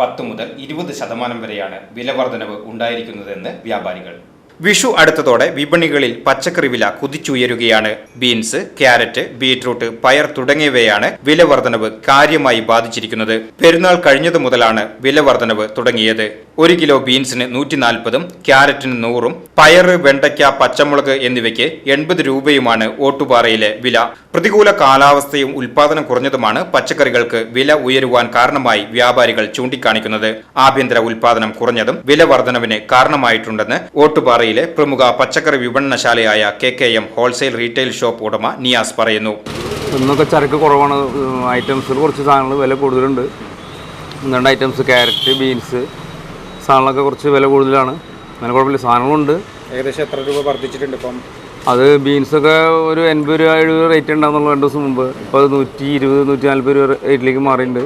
പത്ത് മുതൽ ഇരുപത് ശതമാനം വരെയാണ് വിലവർധനവ് ഉണ്ടായിരിക്കുന്നതെന്ന് വ്യാപാരികൾ. വിഷു അടുത്തതോടെ വിപണികളിൽ പച്ചക്കറി വില കുതിച്ചുയരുകയാണ്. ബീൻസ് ക്യാരറ്റ് ബീറ്റ്റൂട്ട് പയർ തുടങ്ങിയവയാണ് വില വർധനവ് കാര്യമായി ബാധിച്ചിരിക്കുന്നത്. പെരുന്നാൾ കഴിഞ്ഞതു മുതലാണ് വില വർധനവ് തുടങ്ങിയത്. ഒരു കിലോ ബീൻസിന് നൂറ്റി നാൽപ്പതും ക്യാരറ്റിന് നൂറും പയർ വെണ്ടയ്ക്ക പച്ചമുളക് എന്നിവയ്ക്ക് എൺപത് രൂപയുമാണ് ഓട്ടുപാറയിലെ വില. പ്രതികൂല കാലാവസ്ഥയും ഉൽപാദനം കുറഞ്ഞതുമാണ് പച്ചക്കറികൾക്ക് വില ഉയരുവാൻ കാരണമായി വ്യാപാരികൾ ചൂണ്ടിക്കാണിക്കുന്നത്. ആഭ്യന്തര ഉൽപാദനം കുറഞ്ഞതും വില വർധനവിന് കാരണമായിട്ടുണ്ടെന്ന് ഓട്ടുപാറയിലെ പ്രമുഖ പച്ചക്കറി വിപണനശാലയായ K K M wholesale retail shop ഉടമ നിയാസ് പറയുന്നു. ഇന്നൊക്കെ ചരക്ക് കുറവാണ്. ഐറ്റംസിൽ കുറച്ച് സാധനങ്ങൾ വില കൂടുതലുണ്ട്. രണ്ട് ഐറ്റംസ് ക്യാരറ്റ് ബീൻസ് സാധനങ്ങളൊക്കെ കുറച്ച് വില കൂടുതലാണ്. അങ്ങനെ കുഴപ്പമില്ല. സാധനങ്ങളുണ്ട്. ഏകദേശം എത്ര രൂപ വർദ്ധിച്ചിട്ടുണ്ട് ഇപ്പം? അത് ബീൻസൊക്കെ ഒരു എൺപത് രൂപ എഴുപത് റേറ്റ് ഉണ്ടാകുന്നുള്ള രണ്ട് ദിവസം മുമ്പ്. ഇപ്പോൾ അത് നൂറ്റി ഇരുപത് നൂറ്റി നാൽപ്പത് രൂപ റേറ്റിലേക്ക് മാറിയിട്ടുണ്ട്.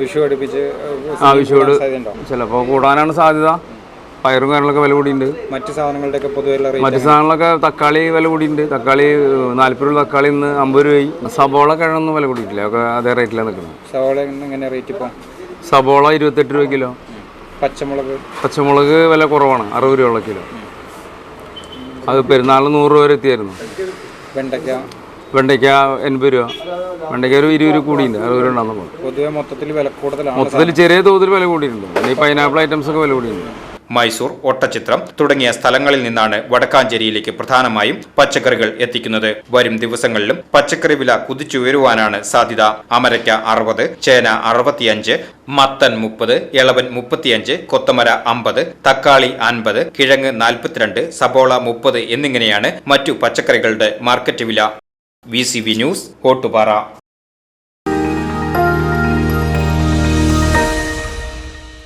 വിഷു അടുപ്പിച്ച് ആ വിഷു ചിലപ്പോൾ കൂടാനാണ് സാധ്യത. പയറും കാര്യങ്ങളൊക്കെ വില കൂടിയുണ്ട് മറ്റു സാധനങ്ങളുടെയൊക്കെ പൊതുവെ മറ്റു സാധനങ്ങളൊക്കെ തക്കാളി വില കൂടിയുണ്ട് തക്കാളി നാൽപ്പത് രൂപ തക്കാളി ഇന്ന് അമ്പത് രൂപയായി. സബോള കിഴങ്ങൊന്നും വില കൂടിയിട്ടില്ല. ഒക്കെ അതേ റേറ്റിലാണ് നിൽക്കുന്നത്. സബോള എങ്ങനെ റേറ്റ് ഇപ്പം? സബോള ഇരുപത്തെട്ട് രൂപ കിലോ. പച്ചമുളക്? പച്ചമുളക് വില കുറവാണ്. അറുപത് രൂപയുള്ള കിലോ. അത് പെരുന്നാളിന് നൂറ് രൂപ വരെ എത്തിയായിരുന്നു. വെണ്ടയ്ക്ക? വെണ്ടയ്ക്ക എൺപത് രൂപ. വെണ്ടയ്ക്ക ഒരു ഇരുപത് രൂപ കൂടിയുണ്ട് അറുപത് രൂപ ഉണ്ടാകുമ്പോൾ പൊതുവെ മൊത്തത്തിൽ വില കൂടുതലാണ് മൊത്തത്തിൽ ചെറിയ തോതിൽ വില കൂടിയിട്ടുണ്ട്. ഈ പൈനാപ്പിൾ ഐറ്റംസ് ഒക്കെ വില കൂടിയിട്ടുണ്ട്. മൈസൂർ ഒട്ടച്ചിത്രം തുടങ്ങിയ സ്ഥലങ്ങളിൽ നിന്നാണ് വടക്കാഞ്ചേരിയിലേക്ക് പ്രധാനമായും പച്ചക്കറികൾ എത്തിക്കുന്നത്. വരും ദിവസങ്ങളിലും പച്ചക്കറി വില കുതിച്ചുയരുവാനാണ് സാധ്യത. അമരയ്ക്ക അറുപത് ചേന അറുപത്തിയഞ്ച് മത്തൻ മുപ്പത് ഇളവൻ മുപ്പത്തിയഞ്ച് കൊത്തമര അമ്പത് തക്കാളി അൻപത് കിഴങ്ങ് നാൽപ്പത്തിരണ്ട് സബോള മുപ്പത് എന്നിങ്ങനെയാണ് മറ്റു പച്ചക്കറികളുടെ മാർക്കറ്റ് വില. V news Ottupara.